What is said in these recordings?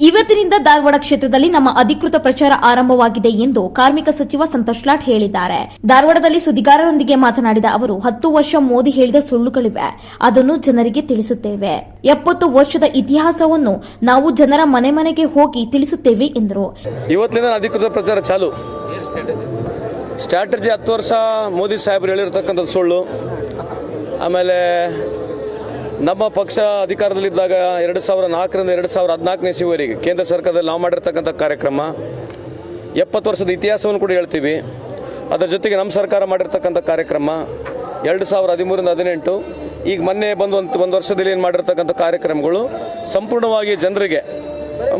ಇವತ್ತಿನಿಂದ ಧಾರವಾಡ ಕ್ಷೇತ್ರದಲ್ಲಿ ನಮ್ಮ ಅಧಿಕೃತ ಪ್ರಚಾರ ಆರಂಭವಾಗಿದೆ ಎಂದು ಕಾರ್ಮಿಕ ಸಚಿವ ಸಂತೋಷ್ ಲಾಟ್ ಹೇಳಿದ್ದಾರೆ. ಧಾರವಾಡದಲ್ಲಿ ಸುದ್ದಿಗಾರರೊಂದಿಗೆ ಮಾತನಾಡಿದ ಅವರು, ಹತ್ತು ವರ್ಷ ಮೋದಿ ಹೇಳಿದ ಸುಳ್ಳುಗಳಿವೆ. ಅದನ್ನು ಜನರಿಗೆ ತಿಳಿಸುತ್ತೇವೆ. ಎಪ್ಪತ್ತು ವರ್ಷದ ಇತಿಹಾಸವನ್ನು ನಾವು ಜನರ ಮನೆ ಮನೆಗೆ ಹೋಗಿ ತಿಳಿಸುತ್ತೇವೆ ಎಂದರು. ಇವತ್ತಿನಿಂದ ಅಧಿಕೃತ ಪ್ರಚಾರ ಚಾಲು. ಸ್ಟ್ರಾಟಜಿ ಹತ್ತು ವರ್ಷ ಮೋದಿ ಸಾಹೇಬರು ಹೇಳಿರತಕ್ಕಂಥ ಸುಳ್ಳು. ಆಮೇಲೆ ನಮ್ಮ ಪಕ್ಷ ಅಧಿಕಾರದಲ್ಲಿದ್ದಾಗ ಎರಡು ಸಾವಿರ ನಾಲ್ಕರಿಂದ ಎರಡು ಸಾವಿರ ಹದಿನಾಲ್ಕನೇ ಸಿವರಿಗೆ ಕೇಂದ್ರ ಸರ್ಕಾರದಲ್ಲಿ ನಾವು ಮಾಡಿರ್ತಕ್ಕಂಥ ಕಾರ್ಯಕ್ರಮ. ಎಪ್ಪತ್ತು ವರ್ಷದ ಇತಿಹಾಸವನ್ನು ಕೂಡ ಹೇಳ್ತೀವಿ. ಅದರ ಜೊತೆಗೆ ನಮ್ಮ ಸರ್ಕಾರ ಮಾಡಿರ್ತಕ್ಕಂಥ ಕಾರ್ಯಕ್ರಮ. ಎರಡು ಸಾವಿರ ಹದಿಮೂರಿಂದ ಹದಿನೆಂಟು. ಈಗ ಮೊನ್ನೆ ಬಂದು ಒಂದು ಒಂದು ವರ್ಷದಲ್ಲಿ ಏನು ಮಾಡಿರ್ತಕ್ಕಂಥ ಕಾರ್ಯಕ್ರಮಗಳು. ಸಂಪೂರ್ಣವಾಗಿ ಜನರಿಗೆ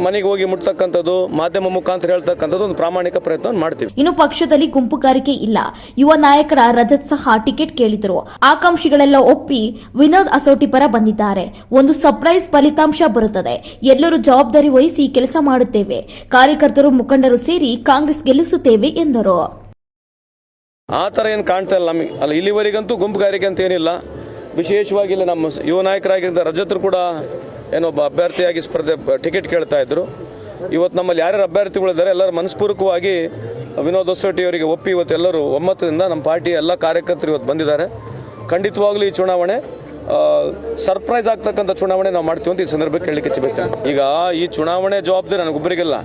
ಮನೆಗೆ ಹೋಗಿ ಮುಟ್ತಕ್ಕಂಥದ್ದು ಮಾಧ್ಯಮ ಮುಖಾಂತರ ಹೇಳ್ತಕ್ಕಂಥದ್ದು ಒಂದು ಪ್ರಾಮಾಣಿಕ ಪ್ರಯತ್ನ ಮಾಡ್ತೀವಿ. ಇನ್ನು ಪಕ್ಷದಲ್ಲಿ ಗುಂಪುಗಾರಿಕೆ ಇಲ್ಲ. ಯುವ ನಾಯಕರ ರಜತ್ ಸಹ ಟಿಕೆಟ್ ಕೇಳಿದರು. ಆಕಾಂಕ್ಷಿಗಳೆಲ್ಲ ಒಪ್ಪಿ ವಿನೋದ್ ಅಸೋಟಿ ಪರ ಬಂದಿದ್ದಾರೆ. ಒಂದು ಸರ್ಪ್ರೈಸ್ ಫಲಿತಾಂಶ ಬರುತ್ತದೆ. ಎಲ್ಲರೂ ಜವಾಬ್ದಾರಿ ವಹಿಸಿ ಕೆಲಸ ಮಾಡುತ್ತೇವೆ. ಕಾರ್ಯಕರ್ತರು ಮುಖಂಡರು ಸೇರಿ ಕಾಂಗ್ರೆಸ್ ಗೆಲ್ಲಿಸುತ್ತೇವೆ ಎಂದರು. ಆ ಥರ ಏನು ಕಾಣ್ತಾ ಇಲ್ಲ ನಮಗೆ. ಅಲ್ಲ ಇಲ್ಲಿವರೆಗಂತೂ ಗುಂಪುಗಾರಿಕೆ ಅಂತ ಏನಿಲ್ಲ. ವಿಶೇಷವಾಗಿ ಇಲ್ಲಿ ನಮ್ಮ ಯುವ ನಾಯಕರಾಗಿದ್ದ ರಜತರು ಕೂಡ ಏನೊಬ್ಬ ಅಭ್ಯರ್ಥಿಯಾಗಿ ಸ್ಪರ್ಧೆ, ಟಿಕೆಟ್ ಕೇಳ್ತಾ ಇದ್ರು. ಇವತ್ತು ನಮ್ಮಲ್ಲಿ ಯಾರ್ಯಾರು ಅಭ್ಯರ್ಥಿಗಳಿದ್ದಾರೆ ಎಲ್ಲರೂ ಮನಸ್ಪೂರ್ವಕವಾಗಿ ವಿನೋದ್ ಹೊಸೋಟಿ ಅವರಿಗೆ ಒಪ್ಪಿ ಇವತ್ತು ಎಲ್ಲರೂ ಒಮ್ಮತದಿಂದ ನಮ್ಮ ಪಾರ್ಟಿಯ ಎಲ್ಲ ಕಾರ್ಯಕರ್ತರು ಇವತ್ತು ಬಂದಿದ್ದಾರೆ. ಖಂಡಿತವಾಗ್ಲೂ ಈ ಚುನಾವಣೆ ಸರ್ಪ್ರೈಸ್ ಆಗ್ತಕ್ಕಂಥ ಚುನಾವಣೆ ನಾವು ಮಾಡ್ತೀವಿ ಅಂತ ಈ ಸಂದರ್ಭಕ್ಕೆ ಹೇಳಲಿಕ್ಕೆ ಇಚ್ಛಿಸ್ತೇನೆ. ಈಗ ಈ ಚುನಾವಣೆ ಜವಾಬ್ದಾರಿ ನನಗೊಬ್ಬರಿಗೆಲ್ಲ.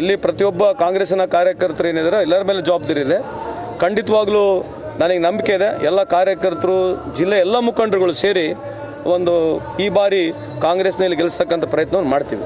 ಎಲ್ಲಿ ಪ್ರತಿಯೊಬ್ಬ ಕಾಂಗ್ರೆಸ್ಸಿನ ಕಾರ್ಯಕರ್ತರು ಏನಿದ್ದಾರೆ ಎಲ್ಲರ ಮೇಲೆ ಜವಾಬ್ದಾರಿ ಇದೆ. ಖಂಡಿತವಾಗ್ಲೂ ನನಗೆ ನಂಬಿಕೆ ಇದೆ. ಎಲ್ಲ ಕಾರ್ಯಕರ್ತರು, ಜಿಲ್ಲೆ ಎಲ್ಲ ಮುಖಂಡರುಗಳು ಸೇರಿ ಒಂದು ಈ ಬಾರಿ ಕಾಂಗ್ರೆಸ್ನಲ್ಲಿ ಗೆಲ್ಲಿಸ್ತಕ್ಕಂಥ ಪ್ರಯತ್ನವನ್ನು ಮಾಡ್ತೀವಿ.